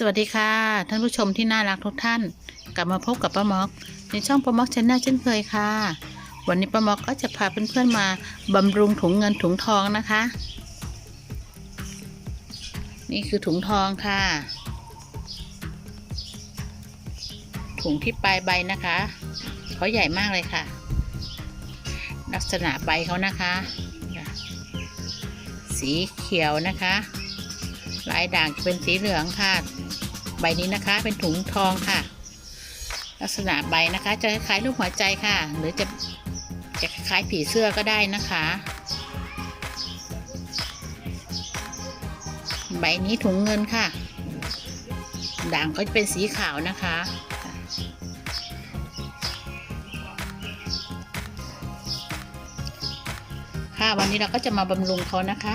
สวัสดีค่ะท่านผู้ชมที่น่ารักทุกท่าน กลับมาพบกับป้าม็อกในช่องป้าม็อกชแนลเช่นเคยค่ะ วันนี้ป้าม็อกก็จะพาเพื่อนๆมาบำรุงถุงเงินถุงทองนะคะ นี่คือถุงทองค่ะ ถุงที่ปลายใบนะคะเขาใหญ่มากเลยค่ะ ลักษณะใบเขานะคะ สีเขียวนะคะลายด่างจะเป็นสีเหลืองค่ะ ใบนี้นะคะ เป็นถุงทองค่ะ ลักษณะใบนะคะจะคล้ายๆรูปหัวใจค่ะ หรือจะจะคล้ายผีเสื้อก็ได้นะคะ ใบนี้ถุงเงินค่ะ ด่างก็จะเป็นสีขาวนะคะค่ะวันนี้เราก็จะมาบำรุงเขานะคะ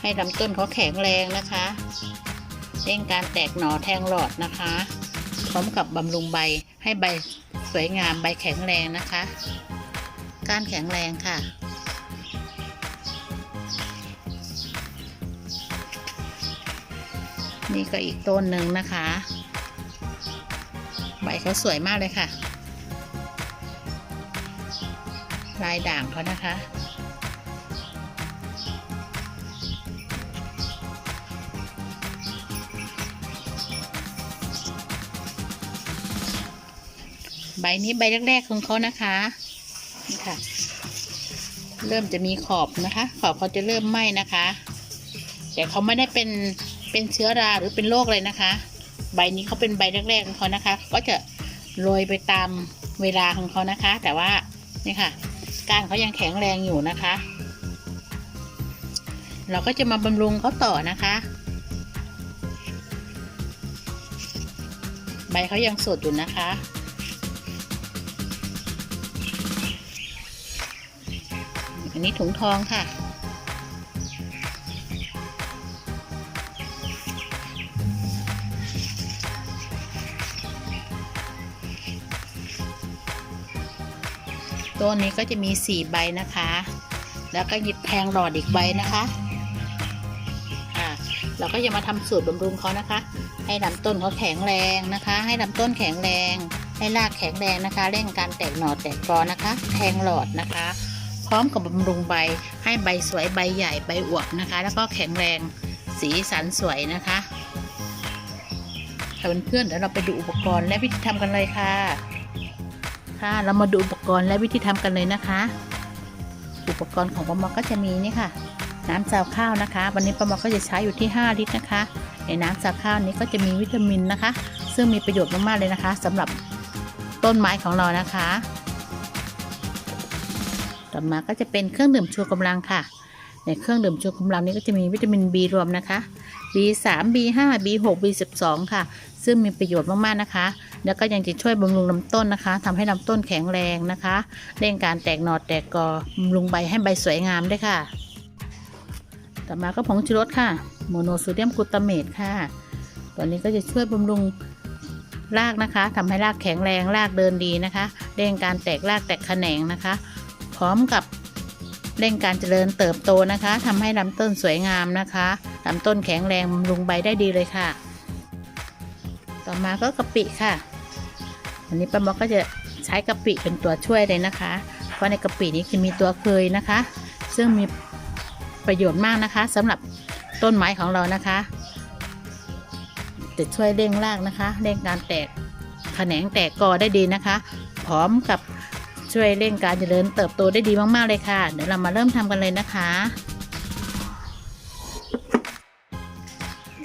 ให้ลำต้นเขาแข็งแรงนะคะ เร่งการแตกหน่อแทงหลอดนะคะ พร้อมกับบำรุงใบให้ใบสวยงามใบแข็งแรงนะคะ ก้ารแข็งแรงค่ะ นี่ก็อีกต้นหนึ่งนะคะ ใบเขาสวยมากเลยค่ะ ลายด่างเขานะคะ ใบนี้ใบแรกๆของเขานะคะนี่ค่ะ เริ่มจะมีขอบนะคะ ขอบเขาจะเริ่มไหม้นะคะ แต่เขาไม่ได้เป็นเป็นเชื้อราหรือเป็นโรคเลยนะคะ ใบนี้เขาเป็นใบแรกๆของเขานะคะ ก็จะโรยไปตามเวลาของเขานะคะ แต่ว่านี่ค่ะก้านเขายังแข็งแรงอยู่นะคะ เราก็จะมาบำรุงเขาต่อนะคะ ใบเขายังสดอยู่นะคะ นนี้ถุงทองค่ะ ตัวนี้ก็จะมีสี่ใบนะคะ แล้วก็หยิบแทงหลอดอีกใบนะคะอ่าเราก็จะมาทำสูตรบำรุงเขานะคะ ให้ลำต้นเขาแข็งแรงนะคะ ให้ลำต้นแข็งแรง ให้รากแข็งแรงนะคะ เร่งการแตกหน่อแตกกอนะคะ แทงหลอดนะคะ ร้อมกับบำรุงใบ ให้ใบสวยใบใหญ่ใบอวบนะคะ แล้วก็แข็งแรงสีสันสวยนะคะค่ะเพื่อนๆเดี๋ยวเราไปดูอุปกรณ์และวิธีทำกันเลยค่ะ ค่ะเรามาดูอุปกรณ์และวิธีทำกันเลยนะคะ อุปกรณ์ของปามอก็จะมีนี่ค่ะ น้ำซาวข้าวนะคะ วันนี้ปามอก็จะใช้อยู่ที่ 5 ลิตรนะคะ ในน้ำซาวข้าวนี้ก็จะมีวิตามินนะคะ ซึ่งมีประโยชน์มากๆเลยนะคะสำหรับต้นไม้ของเรานะคะ ต่อมาก็จะเป็นเครื่องดื่มชูกำลังค่ะในเครื่องดื่มชูกำลังนี้ก็จะมีวิตามิน B รวมนะคะ B3 B5 B6 B12 ค่ะ ซึ่งมีประโยชน์มากๆนะคะ แล้วก็ยังจะช่วยบำรุงลำต้นนะคะทำให้ลำต้นแข็งแรงนะคะ เร่งการแตกหนอดแตกกอบำรุงใบให้ใบสวยงามด้วยค่ะ ต่อมาก็ผงชูรสค่ะ โมโนโซเดียมกลูตาเมตค่ะ ตัวนี้ก็จะช่วยบำรุงรากนะคะทำให้รากแข็งแรงรากเดินดีนะคะ เร่งการแตกรากแตกแขนงนะคะ ร้อมกับเร่งการเจริญเติบโตนะคะทำให้ลำต้นสวยงามนะคะลำต้นแข็งแรงบำรุงใบได้ดีเลยค่ะ ต่อมาก็กะปิค่ะวันนี้ป้าบอกก็จะใช้กะปิเป็นตัวช่วยเลยนะคะ เพราะในกะปินี้จะมีตัวเคยนะคะ ซึ่งมีประโยชน์มากนะคะสำหรับต้นไม้ของเรานะคะจะช่วยเร่งรากนะคะ เร่งการแตกแขนงแตกกอได้ดีนะคะ พร้อมกับ ช่วยเร่งการเจริญเติบโตได้ดีมากๆเลยค่ะ เดี๋ยวเรามาเริ่มทำกันเลยนะคะ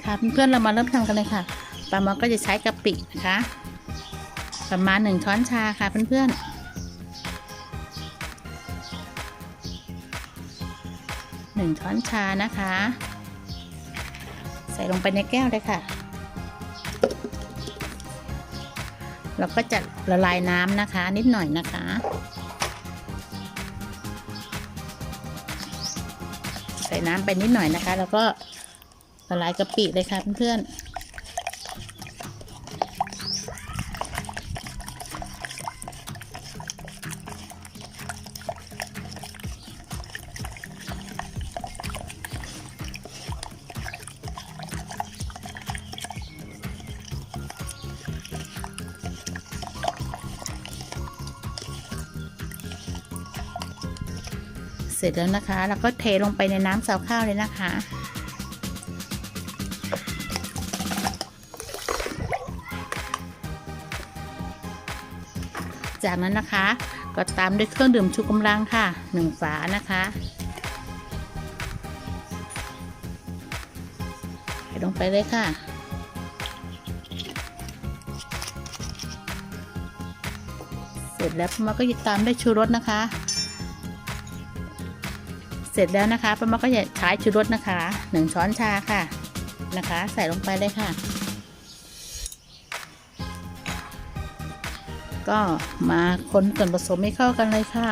ค่ะเพื่อนๆเรามาเริ่มทำกันเลยค่ะปลาหมอก็จะใช้กะปินะคะ ประมาณหนึ่งช้อนชาค่ะเพื่อนๆหนึ่งช้อนชานะคะ ใส่ลงไปในแก้วเลยค่ะ เราก็จะละลายน้ำนะคะ นิดหน่อยนะคะ ใส่น้ำไปนิดหน่อยนะคะ แล้วก็ละลายกะปิเลยค่ะเพื่อน เสร็จแล้วนะคะ แล้วก็เทลงไปในน้ำซาวข้าวเลยนะคะ จากนั้นนะคะ ก็ตามด้วยเครื่องดื่มชูกำลังค่ะหนึ่งฝานะคะใส่ลงไปเลยค่ะเสร็จแล้วมาก็จะตามด้วยชูรสนะคะ สร็จแล้วนะคะป้ามาก็จะใช้ชูรสนะคะหนึ่งช้อนชาค่ะนะคะ ใส่ลงไปเลยค่ะ ก็มาคนส่วนผสมให้เข้ากันเลยค่ะ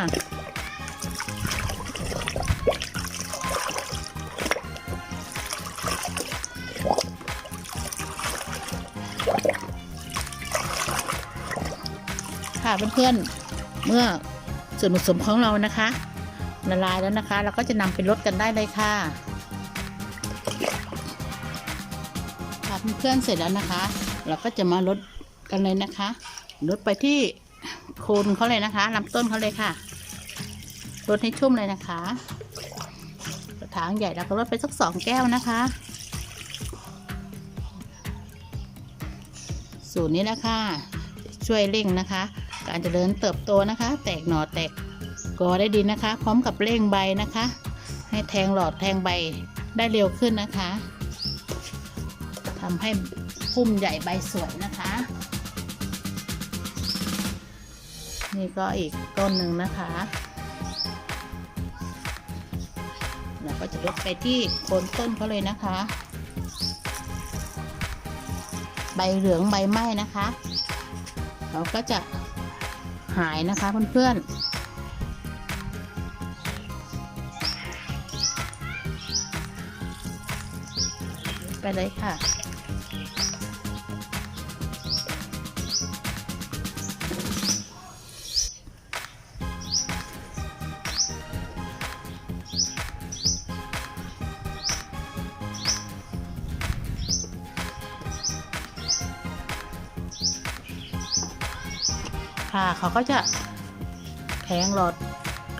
ค่ะเพื่อนๆเมื่อส่วนผสมของเรานะคะ ละลายแล้วนะคะ เราก็จะนำไปลดกันได้เลยค่ะค่ะเพื่อนๆเสร็จแล้วนะคะ เราก็จะมาลดกันเลยนะคะลดไปที่โคนเขาเลยนะคะลำต้นเขาเลยค่ะลดให้ชุ่มเลยนะคะกระถางใหญ่เราก็ลดไปสักสองแก้วนะคะสูตรนี้นะคะช่วยเร่งนะคะ การเจริญเติบโตนะคะ แตกหน่อแตก กอได้ดีนะคะ พร้อมกับเร่งใบนะคะ ให้แทงหลอดแทงใบได้เร็วขึ้นนะคะทำให้พุ่มใหญ่ใบสวยนะคะ นี่ก็อีกต้นหนึ่งนะคะเราก็จะลดไปที่โคนต้นเขาเลยนะคะ ใบเหลืองใบไหม้นะคะ เราก็จะหายนะคะเพื่อนๆ ไปเลยค่ะ ค่ะเขาก็จะแทงหลอด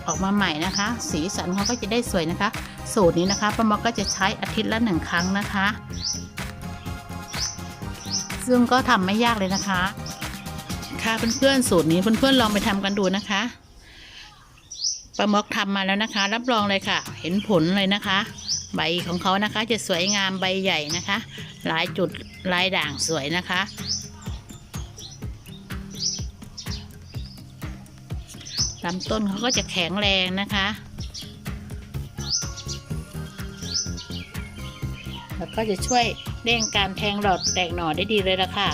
ออกมาใหม่นะคะ สีสันเขาก็จะได้สวยนะคะ สูตรนี้นะคะป้าม็อกก็จะใช้อาทิตย์ละหนึ่งครั้งนะคะ ซึ่งก็ทำไม่ยากเลยนะคะ ค่ะเพื่อนๆสูตรนี้เพื่อนๆลองไปทำกันดูนะคะป้าม็อกทำมาแล้วนะคะ รับรองเลยค่ะ เห็นผลเลยนะคะ ใบของเขานะคะจะสวยงามใบใหญ่นะคะลายจุดลายด่างสวยนะคะลำต้นเขาก็จะแข็งแรงนะคะ แล้วก็จะช่วยเร่งการแทงหลอดแตกหน่อได้ดีเลยละค่ะ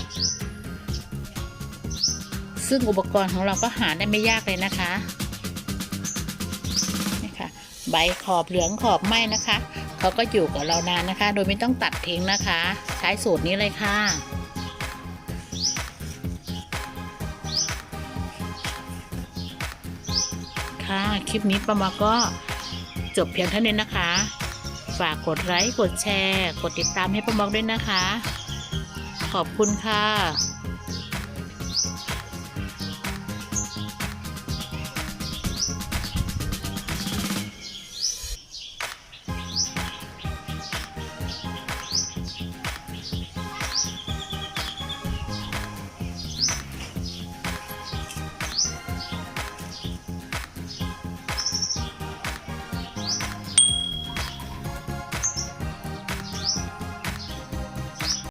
ซึ่งอุปกรณ์ของเราก็หาได้ไม่ยากเลยนะคะนี่ค่ะใบขอบเหลืองขอบไหมนะคะเขาก็อยู่กับเรานานนะคะ โดยไม่ต้องตัดทิ้งนะคะ ใช้สูตรนี้เลยค่ะค่ะ คลิปนี้ประมาก็จบเพียงเท่านี้นะคะ ฝากกดไลค์ กดแชร์ กดติดตามให้ประมอกด้วยนะคะ ขอบคุณค่ะ